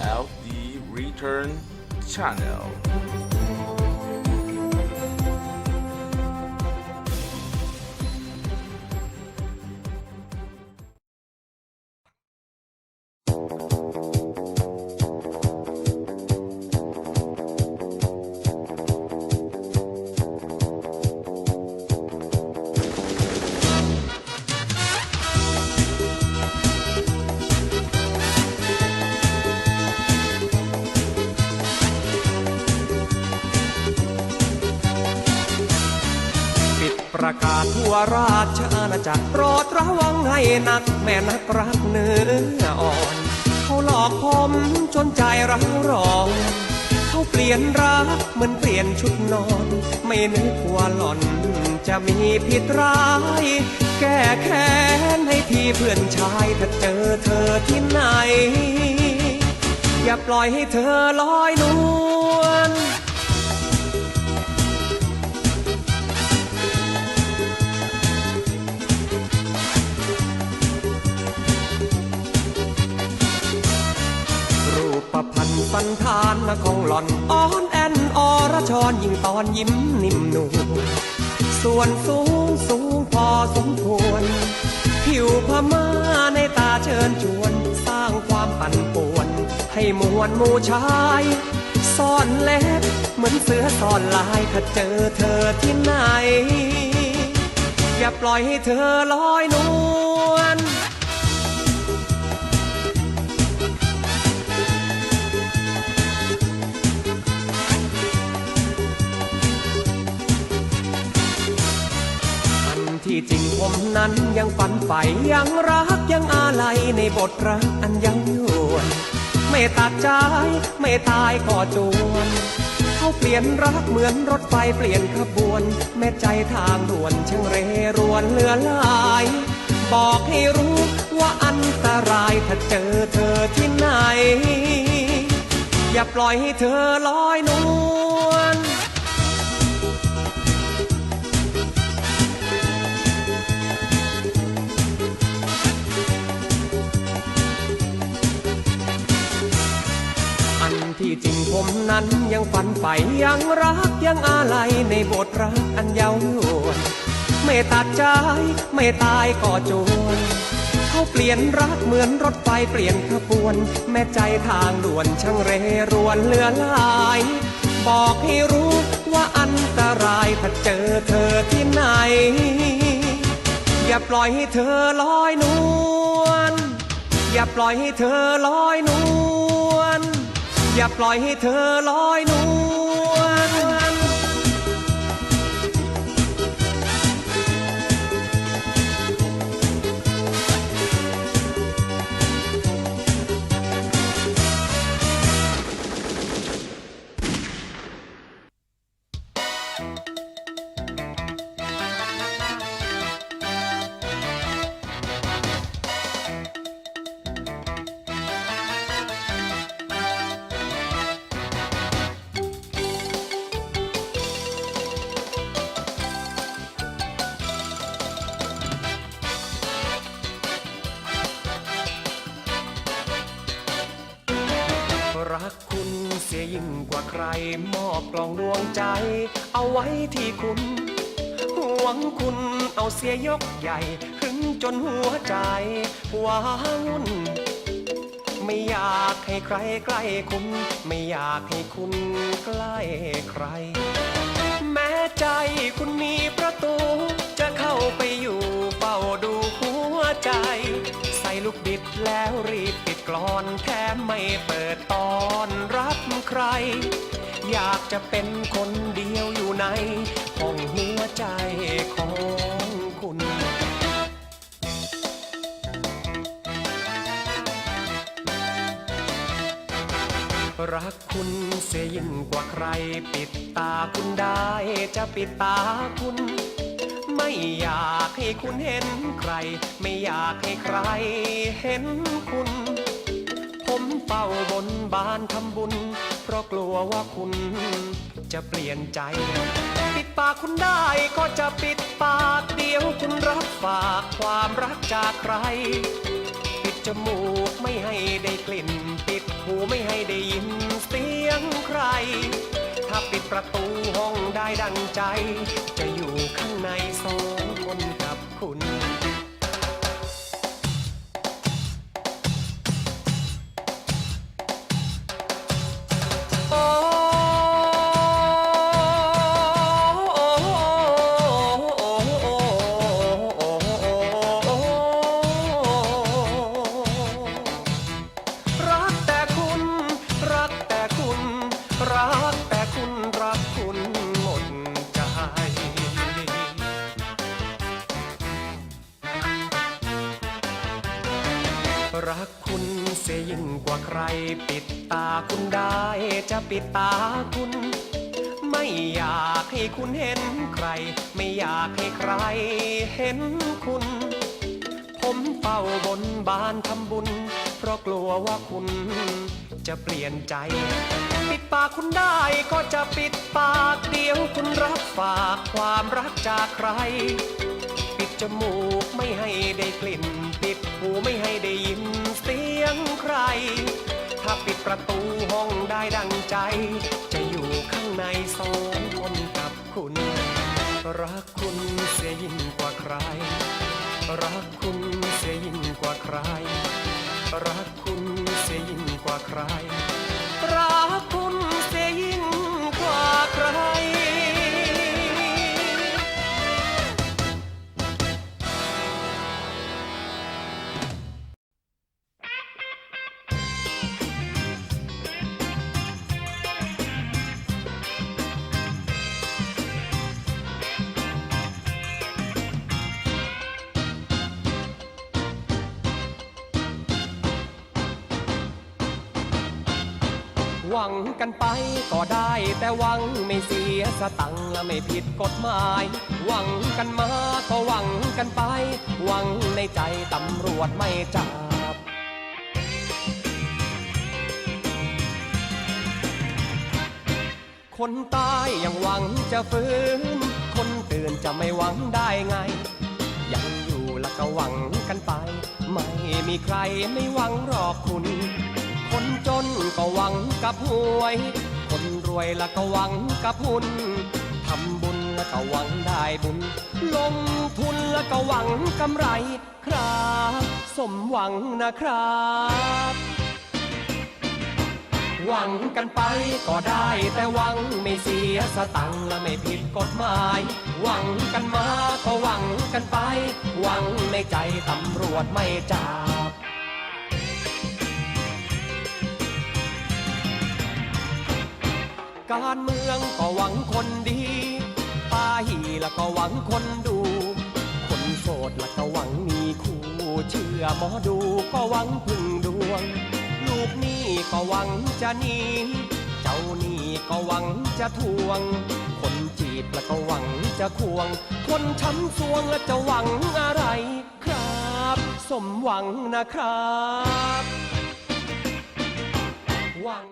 LD Return Channel. กาศทั่วราชอาณาจักรโปรดระวังให้นัก แม่นักรักเนื้ออ่อน เขาหลอกผมจนใจร้าวร้อนเขาเปลี่ยนรักเหมือนเปลี่ยนชุดนอน ไม่นึกว่าหล่อนจะมีผิดร้าย แก้แค้นให้พี่เพื่อนชายถ้าเจอเธอที่ไหน อย่าปล่อยให้เธอลอยนวล สันธานของหล่อนอ่อนแอนอรชรยิ่งตอนยิ้มนิ่มนวลส่วนสูงสูงพอสมควร ผิวพม่าในตาเชิญชวน สร้างความปั่นป่วน ให้มวลมูชายซ่อนเล็บเหมือนเสือซ่อนลายถ้าเจอเธอที่ไหน อย่าปล่อยให้เธอลอยน ผมนั้นยังฝันใฝ่ยังรักยังอาลัยในบทรักอันยังยวนไม่ตัดใจไม่ตายก็จวนเขาเปลี่ยนรักเหมือนรถไฟเปลี่ยนขบวน แม่ใจทางด่วนช่างเรรวนเลือลาย บอกให้รู้ว่าอันตรายถ้าเจอเธอที่ไหน อย่าปล่อยให้เธอลอยนวล ผมนั้นยังฝันใฝ่ยังรักยังอาลัยในบทรักอันยาวยวนไม่ตัดใจไม่ตายก็จวนเขาเปลี่ยนรักเหมือนรถไฟเปลี่ยนขบวน แม่ใจทางด่วนช่างเรรวนเลือหลาย บอกให้รู้ว่าอันตรายถ้าเจอเธอที่ไหน อย่าปล่อยให้เธอลอยนวลอย่าปล่อยให้เธอลอยนวล อย่าปล่อยให้เธอลอยนวล รมอบกล่องดวงใจ เอาไว้ที่คุณ ห่วงคุณเอาเสียยกใหญ่หึงจนหัวใจว้าวุ่น ไม่อยากให้ใครใกล้คุณ ไม่อยากให้คุณใกล้ใคร แม้ใจคุณมีประตู จะเข้าไปอยู่เฝ้าดูหัวใจ ลูกบิดแล้วรีบปิดกลอนแถมไม่เปิดตอนรับใคร อยากจะเป็นคนเดียวอยู่ในห้องหัวใจของคุณรักคุณเสียยิ่งกว่าใคร ปิดตาคุณได้จะปิดตาคุณ ไม่อยากให้คุณเห็นใคร ไม่อยากให้ใครเห็นคุณ ผมเฝ้าบนบานทำบุญ เพราะกลัวว่าคุณจะเปลี่ยนใจ ปิดปากคุณได้ก็จะปิดปากเดียวคุณรับฝากความรักจากใคร ปิดจมูกไม่ให้ได้กลิ่น ปิดหูไม่ให้ได้ยินเสียงใคร ถ้าปิดประตู ได้ดังใจ จะอยู่ข้างในสองคน กว่าใครปิดตาคุณได้จะปิดตาคุณ ไม่อยากให้คุณเห็นใคร ไม่อยากให้ใครเห็นคุณ ผมเฝ้าบนบานทำบุญ เพราะกลัวว่าคุณจะเปลี่ยนใจ ปิดปากคุณได้ก็จะปิดปากเดียวคุณรับฝากความรักจากใคร ปิดจมูกไม่ให้ได้กลิ่น ปิดหูไม่ให้ได้ยิน ยงใคร ถ้าปิดประตูห้องได้ดังใจ จะอยู่ข้างในสองคนกับคุณ รักคุณเสียยิ่งกว่าใคร รักคุณเสียยิ่งกว่าใคร รักคุณเสียยิ่งกว่าใคร รัก หวังกันไปก็ได้ แต่หวังไม่เสียสตังและไม่ผิดกฎหมาย หวังกันมาก็หวังกันไป หวังในใจตำรวจไม่จับ คนตายยังหวังจะฟื้น คนตื่นจะไม่หวังได้ไง ยังอยู่แล้วก็หวังกันไป ไม่มีใครไม่หวังหรอกคุณ คนจนก็หวังกับหวย คนรวยแล้วก็หวังกับหุ้นทำบุญแล้วก็หวังได้บุญ ลงทุนแล้วก็หวังกำไรครับ สมหวังนะครับ หวังกันไปก็ได้แต่หวังไม่เสียสตังค์และไม่ผิดกฎหมาย หวังกันมาก็หวังกันไป หวังในใจตำรวจไม่จับ การเมืองก็หวังคนดีป้าหีแล้วก็หวังคนดู คนโสดล้วก็หวังมีคู่ เชื่อหมอดูก็หวังพึ่งดวง ลูกนี้ก็หวังจะหนีเจ้านี้ก็หวังจะทวง คนจีบล้วก็หวังจะควง คนช้ำสวงล้วจะหวังอะไรครับ สมหวังนะครับหวัง